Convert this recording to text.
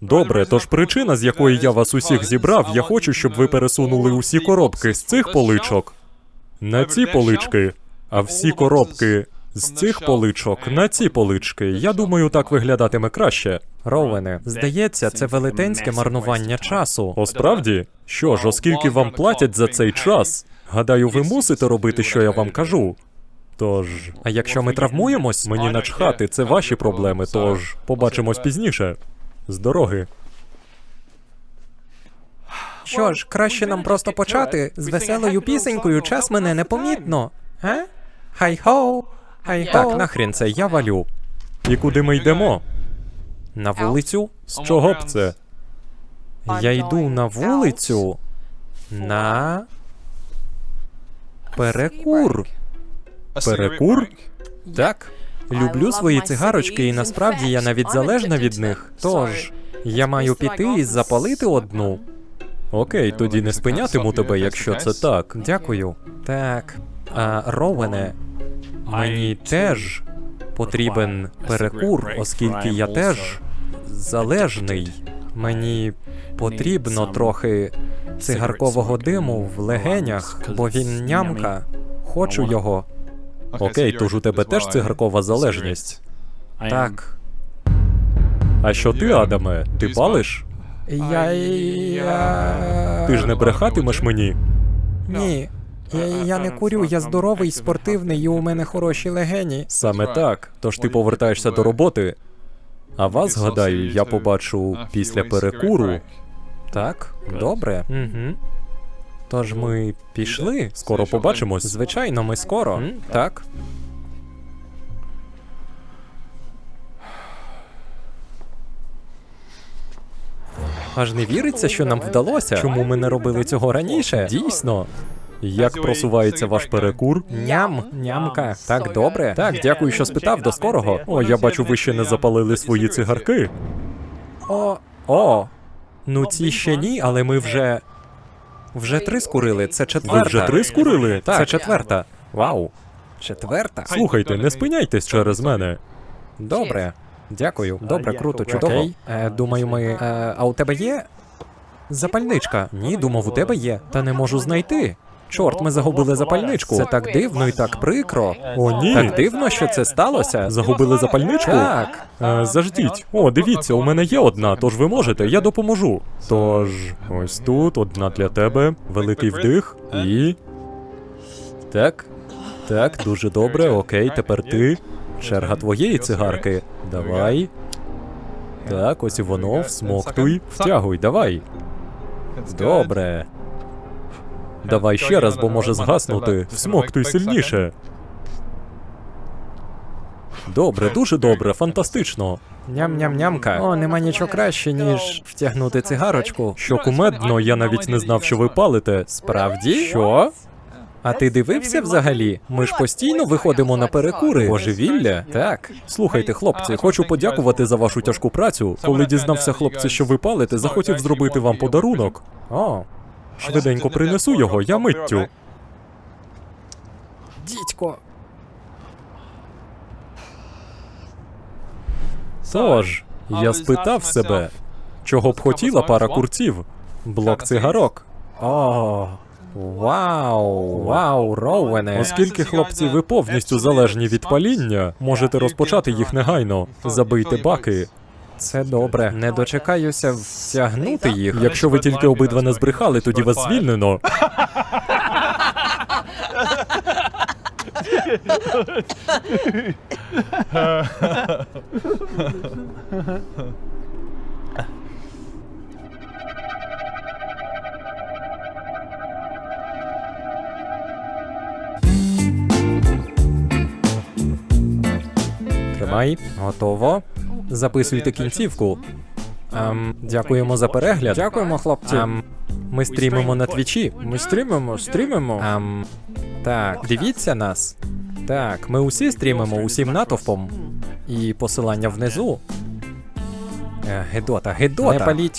Добре, тож причина, з якої я вас усіх зібрав, я хочу, щоб ви пересунули усі коробки з цих поличок на ці полички, а всі коробки з цих поличок на ці полички. Я думаю, так виглядатиме краще. Роуене, здається, це велетенське марнування часу. О, справді? Що ж, оскільки вам платять за цей час, гадаю, ви мусите робити, що я вам кажу. Тож, А якщо ми травмуємось, мені начхати, це ваші проблеми, тож побачимось пізніше. З дороги. що ж, краще нам просто почати з веселою пісенькою час мене непомітно. А? Хай-хоу, хай-хоу. Так, нахрін це, я валю. І куди ми йдемо? На вулицю? З чого б це? Я йду на вулицю на перекур. Перекур? Так. Люблю свої цигарочки, і насправді я навіть залежна від них. Тож я маю піти і запалити одну. Окей, тоді не спинятиму тебе, якщо це так. Дякую. Так. А Роуене, мені теж потрібен перекур, оскільки я теж залежний. Мені потрібно трохи цигаркового диму в легенях, бо він нямка. Хочу його. Окей, тож у тебе теж цигаркова залежність. Так. А що ти, Адаме? Ти палиш? Я. я... Ти ж не брехатимеш мені? Ні. Я, я не курю, я здоровий, спортивний і у мене хороші легені. Саме так. Тож ти повертаєшся до роботи. А вас, гадаю, я побачу після перекуру. Так, добре. Угу. Тож ми пішли. Скоро побачимось. Звичайно, ми скоро. М, Так. Аж не віриться, що нам вдалося. Чому ми не робили цього раніше? Дійсно. Як просувається ваш перекур? Ням, нямка. Так добре. Так, дякую, що спитав. До скорого. О, я бачу, ви ще не запалили свої цигарки. О, о. Ну ці ще ні, але ми вже. Вже три скурили. Це четверта. Ви вже три скурили? Так. Це четверта. Вау. Четверта? Слухайте, не спиняйтесь через мене. Добре. Дякую. Добре, круто, чудово. Е, думаю, ми. Е, а у тебе є запальничка? Ні, думав, у тебе є. Та не можу знайти. Чорт, ми загубили запальничку. Це так дивно і так прикро. О, ні. Так дивно, що це сталося. Загубили запальничку? Так. Е, заждіть. О, дивіться, у мене є одна, тож ви можете, я допоможу. Тож, ось тут одна для тебе, великий вдих і. Так. Так, дуже добре, окей, тепер ти. Черга твоєї цигарки. Давай. Так, ось і воно, всмоктуй, втягуй, давай. Добре. Давай ще раз, бо може згаснути. Всмоктуй сильніше. Добре, дуже добре, фантастично. Ням-ням-нямка. О, нема нічого краще, ніж втягнути цигарочку. Що кумедно, я навіть не знав, що ви палите. Справді? Що? А ти дивився взагалі? Ми ж постійно виходимо на перекури. Божевілля? Так. Слухайте, хлопці, хочу подякувати за вашу тяжку працю. Коли дізнався, хлопці, що ви палите, захотів зробити вам подарунок. О, Швиденько принесу його, я миттю. дідько. Тож, я спитав себе, чого б хотіла пара курців? Блок цигарок. О, вау, вау, Роуене. Оскільки хлопці, ви повністю залежні від паління, можете розпочати їх негайно. Забийте баки. Це добре. Не дочекаюся втягнути їх. Якщо ви тільки обидва не збрехали, тоді вас звільнено. Тримай, готово. Записуйте кінцівку. Ем, дякуємо за перегляд. Дякуємо, хлопці. Ем, ми стрімимо на твічі. Ми стрімимо, стрімимо. Ем, так, дивіться нас. Так, ми усі стрімимо усім натовпом. І посилання внизу. Е, Гедота, Гедота. Не паліть